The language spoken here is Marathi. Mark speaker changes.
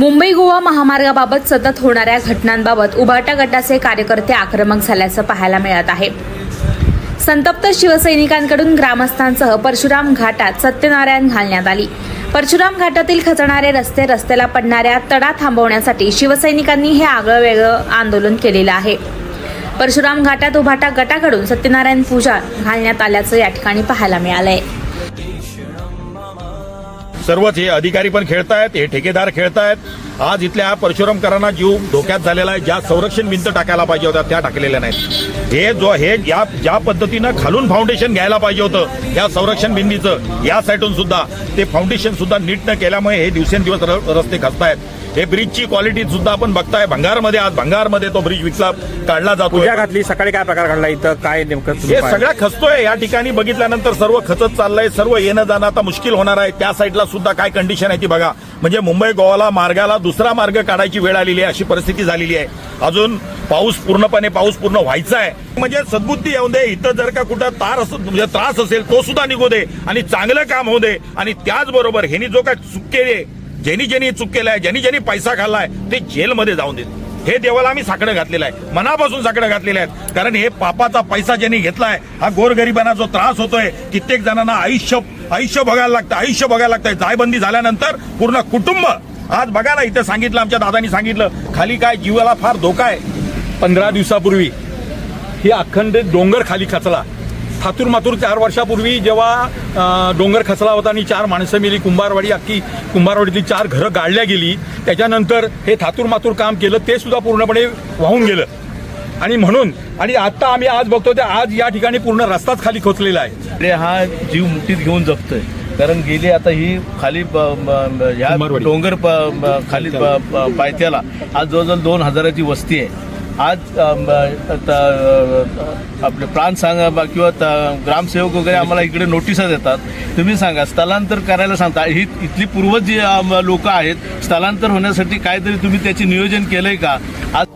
Speaker 1: मुंबई गोवा महामार्गाबाबत सतत होणाऱ्या घटनांबाबत उभाटा गटाचे कार्यकर्ते आक्रमक झाल्याचं पाहायला मिळत आहे. संतप्त शिवसैनिकांकडून ग्रामस्थांसह परशुराम घाटात सत्यनारायण घालण्यात आली. परशुराम घाटातील खचणारे रस्ते रस्त्याला पडणाऱ्या तडा थांबवण्यासाठी शिवसैनिकांनी हे आगळं वेगळं आंदोलन केलेलं आहे. परशुराम घाटात उभाटा गटाकडून सत्यनारायण पूजा घालण्यात आल्याचं या ठिकाणी पाहायला मिळालंय.
Speaker 2: सर्वच हे अधिकारी पण खेळतायत हे ठेकेदार खेळतायत. आज इथल्या परशुरामकरांना जीव धोक्यात झालेला आहे. ज्या संरक्षण भिंत टाकायला पाहिजे होत्या त्या टाकलेल्या नाहीत. हे जो हे या ज्या पद्धतीनं खालून फाउंडेशन घ्यायला पाहिजे होतं या संरक्षण भिंतीचं या साईडून सुद्धा ते फाउंडेशन सुद्धा नीट न केल्यामुळे हे दिवसेंदिवस रस्ते खचतायत. हे ब्रिजची क्वालिटी सुद्धा आपण बघताय. भंगारमध्ये आज भंगारमध्ये तो ब्रिज विकला काढला जातो
Speaker 3: घातली सकाळी काय प्रकार घडला इथं? काय नेमकं
Speaker 2: हे? सगळं खचतोय. या ठिकाणी बघितल्यानंतर सर्व खचत चाललंय. सर्व येणं जाणं आता मुश्किल होणार आहे. त्या साईडला सुद्धा काय कंडिशन आहे ती बघा. म्हणजे मुंबई गोवाला मार्गाला दुसरा मार्ग काढायची वेळ आलेली आहे अशी परिस्थिती झालेली आहे. अजून पाऊस पूर्णपणे पाऊस पूर्ण व्हायचा आहे. म्हणजे सद्बुद्धी येऊ दे इथं जर का कुठं तार म्हणजे त्रास असेल तो सुद्धा निघू दे आणि चांगलं काम होऊ दे. आणि त्याचबरोबर ह्यांनी जो काय चूक केली आहे, ज्यांनी ज्यांनी चूक केलाय ज्यांनी ज्यांनी पैसा खाल्लाय ते जेलमध्ये जाऊन देत. हे देवाला आम्ही साकडं घातलेलं आहे. मनापासून साकडं घातलेलं आहे. कारण हे पापाचा पैसा ज्यांनी घेतलाय हा गोरगरिबांना जो त्रास होतोय कित्येक जणांना आयुष्य आयुष्य बघायला लागतं आयुष्य बघायला लागतंय जायबंदी झाल्यानंतर पूर्ण कुटुंब. आज बघा ना इथं सांगितलं आमच्या दादानी सांगितलं खाली काय जीवाला फार धोका आहे.
Speaker 4: पंधरा दिवसापूर्वी ही अखंड डोंगर खाली खचला. थातूर मातूर चार वर्षापूर्वी जेव्हा डोंगर खचला होता आणि चार माणसं मिली कुंभारवाडी अख्खी कुंभारवाडीतली चार घरं गाडल्या गेली त्याच्यानंतर हे थातूर मातूर काम केलं ते सुद्धा पूर्णपणे वाहून गेलं. आणि म्हणून आणि आता आम्ही आज बघतो ते आज या ठिकाणी पूर्ण रस्ताच खाली खोचलेला आहे.
Speaker 5: अरे हा जीव मुठीत घेऊन जगतोय कारण गेली आता ही खाली ह्या. डोंगर खाली पायथ्याला आज जवळजवळ दोन हजाराची वस्ती आहे. आज आपले प्राण सांगा बा किंवा त- ग्रामसेवक वगैरे आम्हाला इकडे नोटिसा देतात. तुम्ही सांगा स्थलांतर करायला सांगता. ही इथली पूर्वज जी लोक आहेत. स्थलांतर होण्यासाठी काहीतरी तुम्ही त्याचे नियोजन केलंय का? आज